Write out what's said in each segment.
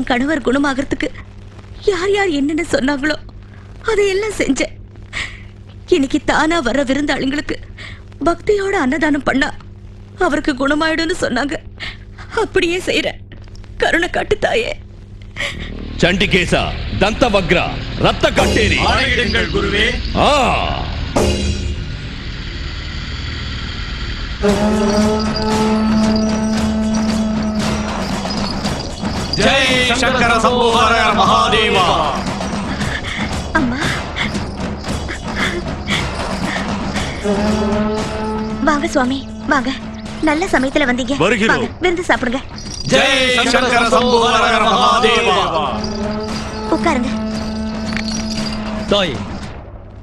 என் கணவர் குணமாகறதுக்கு யார் யார் என்னென்ன சொன்னாங்களோ அதையெல்லாம் செஞ்சேன். இன்னைக்கு தானா வர விருந்தாளிங்களுக்கு பக்தியோட அன்னதானம் பண்ணா அவருக்கு குணமாயிடும்னு சொன்னாங்க. அப்படியே செய்யறேன் கருணை காட்டு தாயே. சண்டிகேசா தந்தவக்ரா ரத்த கட்டேரி. ஆணையிடுங்கள் குருவே. ஆ. ஜெய் சங்கர சம்போஹர மகாதேவா. அம்மா. வாங்க சுவாமி வாங்க. நல்ல சமயத்துல வந்தீங்க. வருகிறோம். வாங்க, விருந்து சாப்பிடுங்க. ஜெய் சங்கர சம்போஹர மகாதேவா. உட்காருங்க. தாய்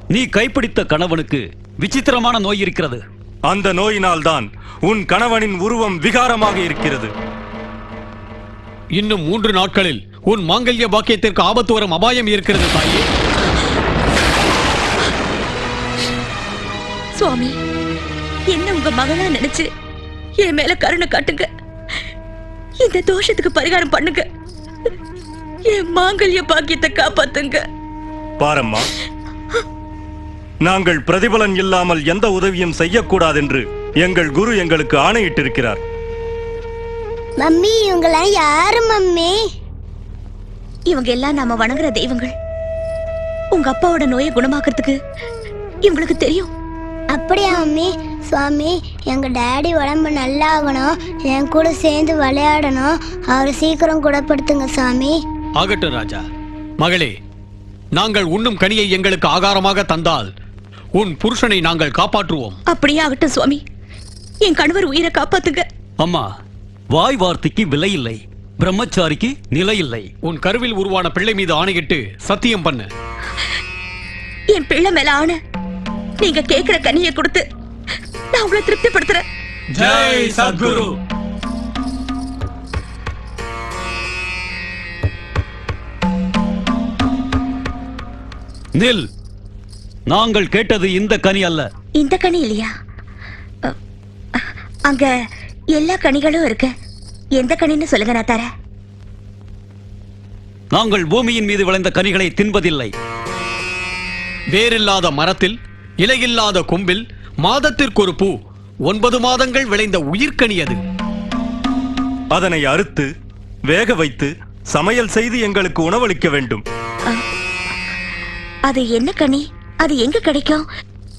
நீ கைப்பிடித்த கணவனுக்கு விசித்திரமான நோய் இருக்கிறது. அந்த நோயினால்தான் உன் கணவனின் உருவம் விகாரமாக இருக்கிறது. இன்னும் மூன்று நாட்களில் உன் மாங்கல்ய பாக்கியத்திற்கு ஆபத்து வரும் அபாயம் இருக்கிறது தாயே. சுவாமி என்ன உங்க மகளா நினைச்சு என் மேல கருணை காட்டுங்க. இந்த தோஷத்துக்கு பரிகாரம் பண்ணுங்க. என் மாங்கல்ய பாக்கியத்தை காப்பாத்துங்க. பாரம்மா நாங்கள் பிரதிபலன் இல்லாமல் எந்த உதவியும் செய்யக்கூடாதென்று எங்கள் குரு எங்களுக்கு ஆணையிட்டிருக்கிறார். மம்மி இவங்கெல்லாம் யாரு மம்மி? இவங்க எல்லாம் நாம வணங்குற தெய்வங்கள். உங்க அப்பாவோட நோயை குணமாக்குறதுக்கு இவங்களுக்கு தெரியும். அப்படியா மம்மி? சுவாமி எங்க டாடி உடம்பு நல்லா ஆகணும் என் கூட சேர்ந்து விளையாடணும். அவரை சீக்கிரம் குணப்படுத்துங்க சாமி. ஆகட்டும் ராஜா. மகளே நாங்கள் உண்ணும் கனியை எங்களுக்கு ஆகாரமாக தந்தால் உன் புருஷனை நாங்கள் காப்பாற்றுவோம். அப்படியே ஆகட்டும் சுவாமி. என் கணவர் உயிரை காப்பாத்துங்க. அம்மா வாய் வார்த்தைக்கு விலை இல்லை. பிரம்மச்சாரிக்கு நிலை இல்லை. உன் கருவில் உருவான பிள்ளை மீது ஆணையிட்டு சத்தியம் பண்ணு. என் பிள்ளை மேல ஆன நீங்க கேக்குற கனியை கொடுத்து நான் உங்களை திருப்திப்படுத்துறேன். ஜெய் சத்குரு. நில். நாங்கள் கேட்டது இந்த கனி அல்ல. இந்த கனி இல்லையா? அங்க எல்லா கனிகளும் இருக்கு. எந்த கனின்னு சொல்லுங்க நான் தரேன் நாங்கள் பூமியின் மீது விளைந்த கனிகளை தின்பதில்லை. வேரில்லாத மரத்தில் இலையில்லாத கொம்பில் மாதத்திற்கு ஒரு பூ ஒன்பது மாதங்கள் விளைந்த உயிர்க்கனி அது. அதனை அறுத்து வேக வைத்து சமையல் செய்து எங்களுக்கு உணவளிக்க வேண்டும். அது என்ன கனி? அது எங்க கிடைக்கும்?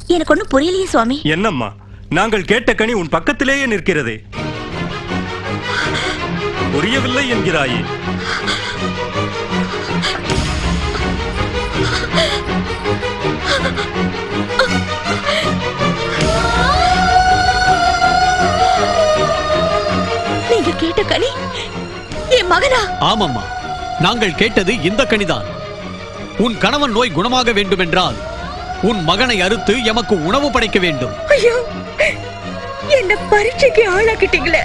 எனக்கு ஒண்ணும் புரியலையே சுவாமி. என்னம்மா? நாங்கள் கேட்ட கனி உன் பக்கத்திலேயே நிற்கிறதே. புரியவில்லை என்கிறாயே. நீங்க கேட்ட கனி என் மகனா? ஆமம்மா. நாங்கள் கேட்டது இந்த கனிதான். உன் கணவன் நோய் குணமாக வேண்டுமென்றால் உன் மகனை அறுத்து எமக்கு உணவு படைக்க வேண்டும். ஐயோ என்ன பரீட்சைக்கு ஆளாக்கிட்டீங்களே.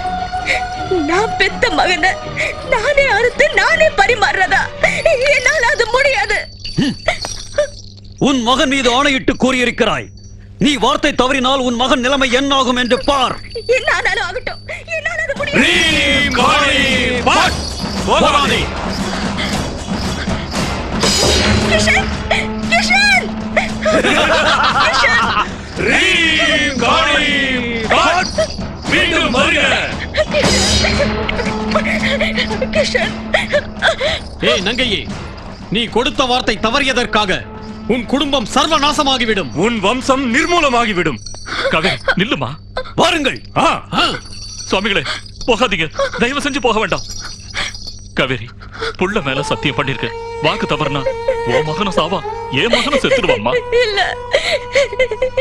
நான் பெத்த மகனை நானே அறுத்து நானே பரிமாறுறதா? என்னால அது முடியாது. உன் மகன் மீது ஆணையிட்டு கூறியிருக்கிறாய். நீ வார்த்தை தவறினால் உன் மகன் நிலைமை என்னாகும் என்று பார். என்ன ஆனாலும் ஆகட்டும். என்னால அது முடியாது. கிஷன் ரீம் காளி பட் மீண்டும் வருக கிஷன் ஏய் நங்கையே நீ கொடுத்த வார்த்தை தவறியதற்காக உன் குடும்பம் சர்வநாசமாகிவிடும். உன் வம்சம் நிர்மூலமாகிவிடும். கவே நில்லுமா? வாருங்கள். ஆ, சுவாமிகளே போகாதீங்க. தயவு செஞ்சு போக வேண்டாம். காவேரி புள்ள மேல சத்தியம் பண்ணிருக்க. வாக்கு தவறுனா ஓ மகனும் சாவா? என் மகனும் செத்துடுவாம்மா இல்ல.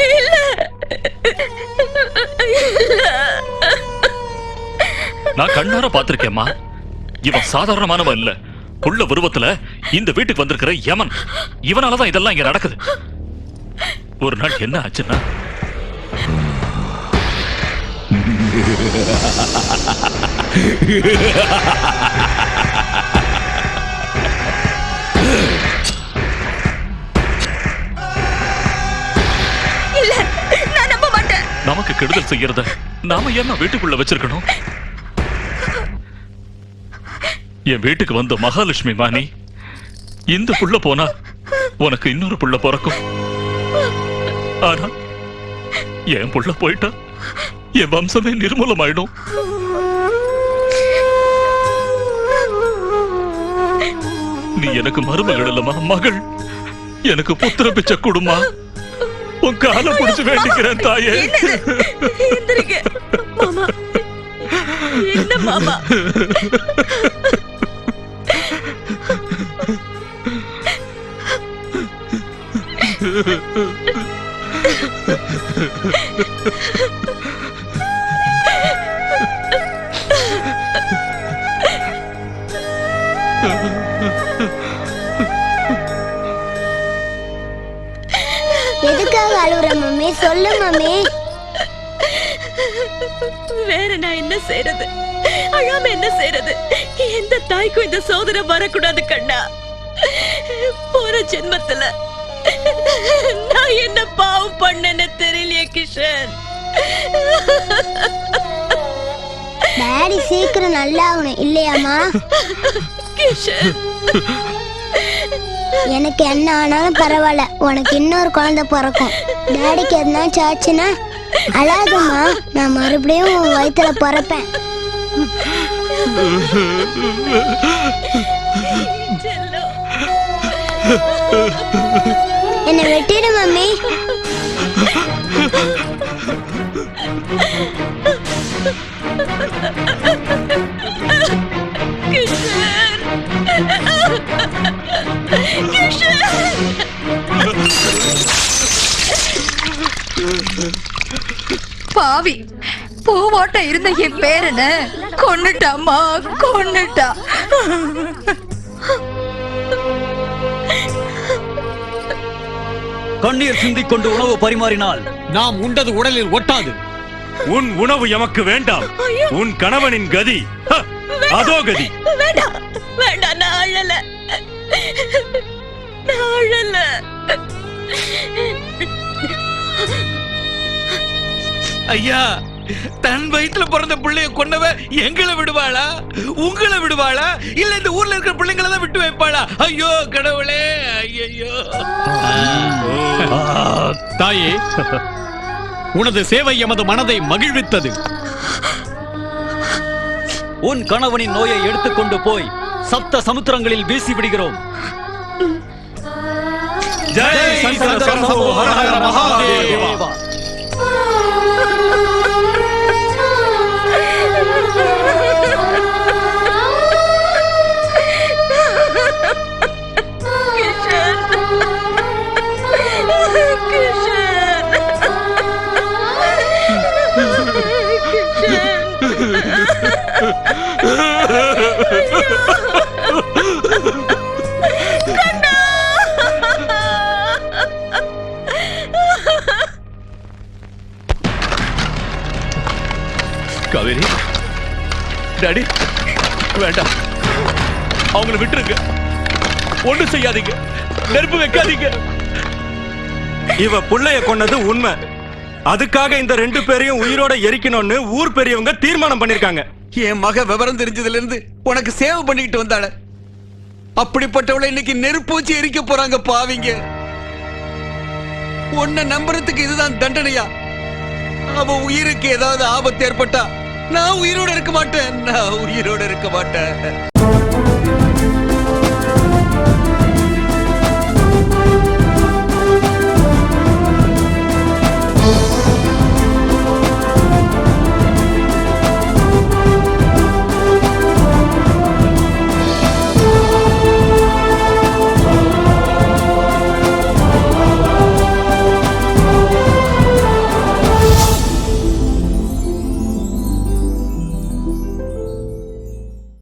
இல்ல. நான் கண்ணார பாத்திருக்கேம்மா இவன் சாதாரணமானவன் இல்ல. புள்ள உருவத்துல இந்த வீட்டுக்கு வந்திருக்கிற யமன். இவனாலதான் இதெல்லாம் இங்க நடக்குது. ஒரு நாள் என்ன ஆச்சுன்னா? கெடுதல் செய்யறத நாம என்ன வீட்டுக்குள்ள வச்சிருக்கணும். என் வீட்டுக்கு வந்த மகாலட்சுமி மாணி இந்த புள்ள போனா உனக்கு இன்னொரு புள்ள பிறக்கும். ஆனா என் புள்ள போயிட்டா என் வம்சமே நிர்மூலமாயிடும். நீ எனக்கு மருமகள் இல்லம்மா மகள். எனக்கு புத்திர பிச்சை கொடுமா உன் காலை பிடிச்சு வேண்டிக்கிறேன் தாயே. மாமா என்ன மாமா? எதுக்காக சொல்லு மம்மி வேற நான் என்ன செய்யறது அழாம என்ன செய்யறது எந்த தாய்க்கும் இந்த சோதனை வரக்கூடாது கண்ணா. போற ஜென்மத்துல நான் என்ன பாவம் பண்ணேன்னு தெரியலையே கிஷன். டாடி சீக்கிரம் நல்லா ஆகணும் இல்லையாம்மா? கிஷன். எனக்கு என்ன ஆனாலும் பரவாயில்ல. உனக்கு இன்னொரு குழந்தை பிறக்கும். டேடிக்கு எதுனா சாச்சுன்னா அழாதுமா நான் மறுபடியும் உன் வயிற்றுல பிறப்பேன். என்னை வெட்டிடு மம்மி. பாவி பூவாட்ட இருந்த என் பேரன கொன்னுட்டாமா கொன்னுட்டா. கண்ணீர் சிந்திக் கொண்டு உணவு பரிமாறினால். நாம் உண்டது உடலில் ஒட்டாது. உன் உணவு எமக்கு வேண்டாம். உன் கணவனின் கதி. அதோ கதி. வேண்டாம் வேண்டாம் நான் அழல. நான் அழல. ஐயா தன் வயித்துல பிறந்த பிள்ளைய கொன்னவ எங்களை விடுவாளா? உங்களை விடுவாளா? இல்ல இந்த ஊர்ல இருக்கிற பிள்ளைங்களை தான் விட்டு வைப்பாளா? ஐயோ கடவுளே ஐயோ தாயே உனது சேவை எமது மனதை மகிழ்வித்தது. உன் கணவனின் நோயை எடுத்துக்கொண்டு போய் சப்த சமுத்திரங்களில் வீசி விடுகிறோம். ஜெய் சங்கர சம்போ ஹர ஹர மகாதேவா. டாடி வேண்டாம். அவங்கள விட்டுருங்க. ஒண்ணும் செய்யாதீங்க. நெருப்பு வைக்காதீங்க. இவ புள்ளைய கொன்னது உண்மை. அதுக்காக இந்த ரெண்டு பேரையும் உயிரோட எரிக்கணும்னு ஊர் பெரியவங்க தீர்மானம் பண்ணிருக்காங்க. என் மக விவரம் தெரிஞ்சதுல இருந்து உனக்கு சேவை பண்ணிக்கிட்டு வந்தாள. அப்படிப்பட்டவளை இன்னைக்கு நெருப்பு வச்சு எரிக்க போறாங்க பாவிங்க. உன்னை நம்புறதுக்கு இதுதான் தண்டனையா? அவ உயிருக்கு ஏதாவது ஆபத்து ஏற்பட்டா நான் உயிரோட இருக்க மாட்டேன். நான் உயிரோட இருக்க மாட்டேன்.